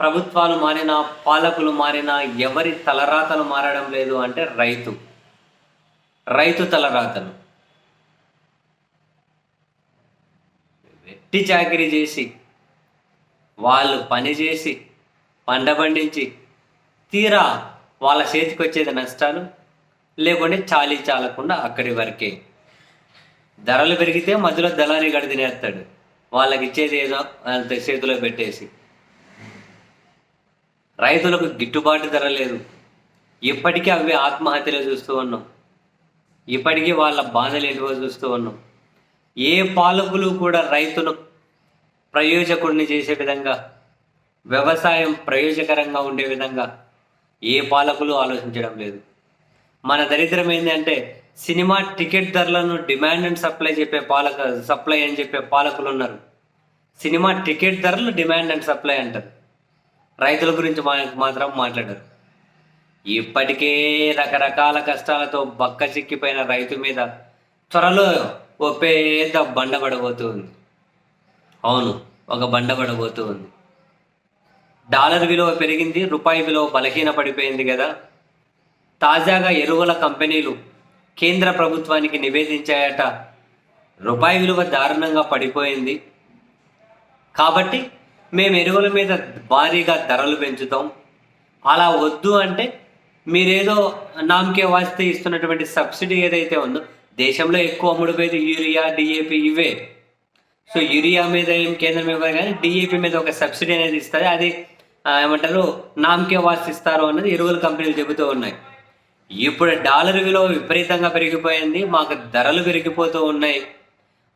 ప్రభుత్వాలు మారినా పాలకులు మారినా ఎవరి తలరాతలు మారడం లేదు అంటే రైతు. రైతు తలరాతలు. వెట్టి చాకిరీ చేసి వాళ్ళు పని చేసి పంట పండించి తీరా వాళ్ళ చేతికి వచ్చేది నష్టాలు లేకుంటే చాలీ చాలకుండా అక్కడి వరకే. ధరలు పెరిగితే మధ్యలో దళారి గడి తినేస్తాడు వాళ్ళకి ఇచ్చేది ఏదో అంత చేతిలో పెట్టేసి. రైతులకు గిట్టుబాటు ధర లేదు. ఇప్పటికీ అవి ఆత్మహత్యలు చూస్తూ ఉన్నాం. ఇప్పటికీ వాళ్ళ బాధలు ఎదుగో చూస్తూ ఉన్నాం. ఏ పాలకులు కూడా రైతును ప్రయోజకుడిని చేసే విధంగా వ్యవసాయం ప్రయోజకరంగా ఉండే విధంగా ఏ పాలకులు ఆలోచించడం లేదు. మన దరిద్రం ఏంటంటే సినిమా టికెట్ ధరలను డిమాండ్ అండ్ సప్లై చెప్పే పాలక సప్లై అని చెప్పే పాలకులు ఉన్నారు. సినిమా టికెట్ ధరలు డిమాండ్ అండ్ సప్లై అంటారు. రైతుల గురించి మాత్రం మాట్లాడరు. ఇప్పటికే రకరకాల కష్టాలతో బక్క చిక్కిపోయిన రైతు మీద త్వరలో ఓ పెద్ద బండ పడబోతూ ఉంది అవును ఒక బండ పడబోతూ ఉంది డాలర్ విలువ పెరిగింది రూపాయి విలువ బలహీన పడిపోయింది కదా తాజాగా ఎరువుల కంపెనీలు కేంద్ర ప్రభుత్వానికి నివేదించాయట రూపాయి విలువ దారుణంగా పడిపోయింది. కాబట్టి మేము ఎరువుల మీద భారీగా ధరలు పెంచుతాం. అలా వద్దు అంటే మీరేదో నామకే వాస్తే ఇస్తున్నటువంటి సబ్సిడీ ఏదైతే ఉందో దేశంలో ఎక్కువ అమ్ముడుపోయేది యూరియా డిఏపి ఇవే. సో యూరియా మీద ఏం కేంద్రం ఇవ్వదు కానీ డిఏపి మీద ఒక సబ్సిడీ అనేది ఇస్తుంది. అది ఏమంటారు నామకే వాసి ఇస్తారు అన్నది ఎరువుల కంపెనీలు చెబుతూ ఉన్నాయి. ఇప్పుడు డాలర్ విలువ విపరీతంగా పెరిగిపోయింది మాకు ధరలు పెరిగిపోతూ ఉన్నాయి.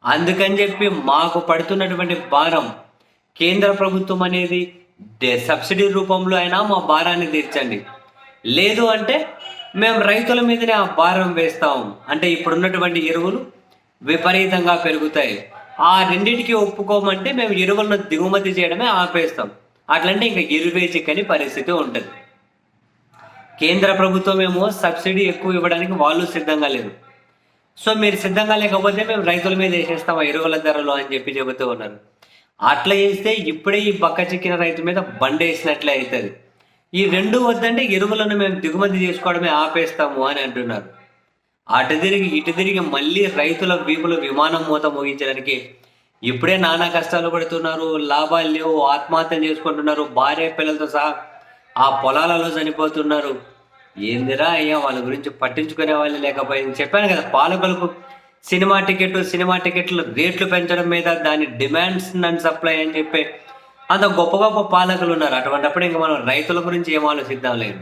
అందుకని చెప్పి మాకు పడుతున్నటువంటి భారం కేంద్ర ప్రభుత్వం అనేది సబ్సిడీ రూపంలో అయినా మా భారాన్ని తీర్చండి. లేదు అంటే మేము రైతుల మీదనే ఆ భారం వేస్తాం. అంటే ఇప్పుడున్నటువంటి ఎరువులు విపరీతంగా పెరుగుతాయి. ఆ రెండింటికి ఒప్పుకోమంటే మేము ఎరువులను దిగుమతి చేయడమే ఆపేస్తాం. అట్లంటే ఇంకా ఎరువే చిక్కని పరిస్థితి ఉంటుంది. కేంద్ర ప్రభుత్వం ఏమో సబ్సిడీ ఎక్కువ ఇవ్వడానికి వాళ్ళు సిద్ధంగా లేరు. సో మీరు సిద్ధంగా లేకపోతే మేము రైతుల మీద వేసేస్తాం ఎరువుల ధరలు అని చెప్పి చెబుతూ ఉన్నారు. అట్లా చేస్తే ఇప్పుడే ఈ బక్క చిక్కిన రైతు మీద బండి వేసినట్లే అవుతుంది. ఈ రెండు వద్దంటే ఎరువులను మేము దిగుమతి చేసుకోవడమే ఆపేస్తాము అని అంటున్నారు. అటు తిరిగి ఇటు తిరిగి మళ్ళీ రైతుల వీపులు విమానం మూత మోగించడానికి ఇప్పుడే నానా కష్టాలు పడుతున్నారు లాభాలు లేవు ఆత్మహత్యలు చేసుకుంటున్నారు భార్య పిల్లలతో సహా ఆ పొలాలలో చనిపోతున్నారు. ఏందిరా అయ్యా వాళ్ళ గురించి పట్టించుకునే వాళ్ళు లేకపోయింది. చెప్పాను కదా పాలకులకు సినిమా టికెట్లు సినిమా టికెట్లు రేట్లు పెంచడం మీద దాని డిమాండ్స్ అండ్ సప్లై అని చెప్పి అంత గొప్ప గొప్ప పాలకులు ఉన్నారు. అటువంటిప్పుడు ఇంకా మనం రైతుల గురించి ఏం ఆలోచిద్దాం లేదు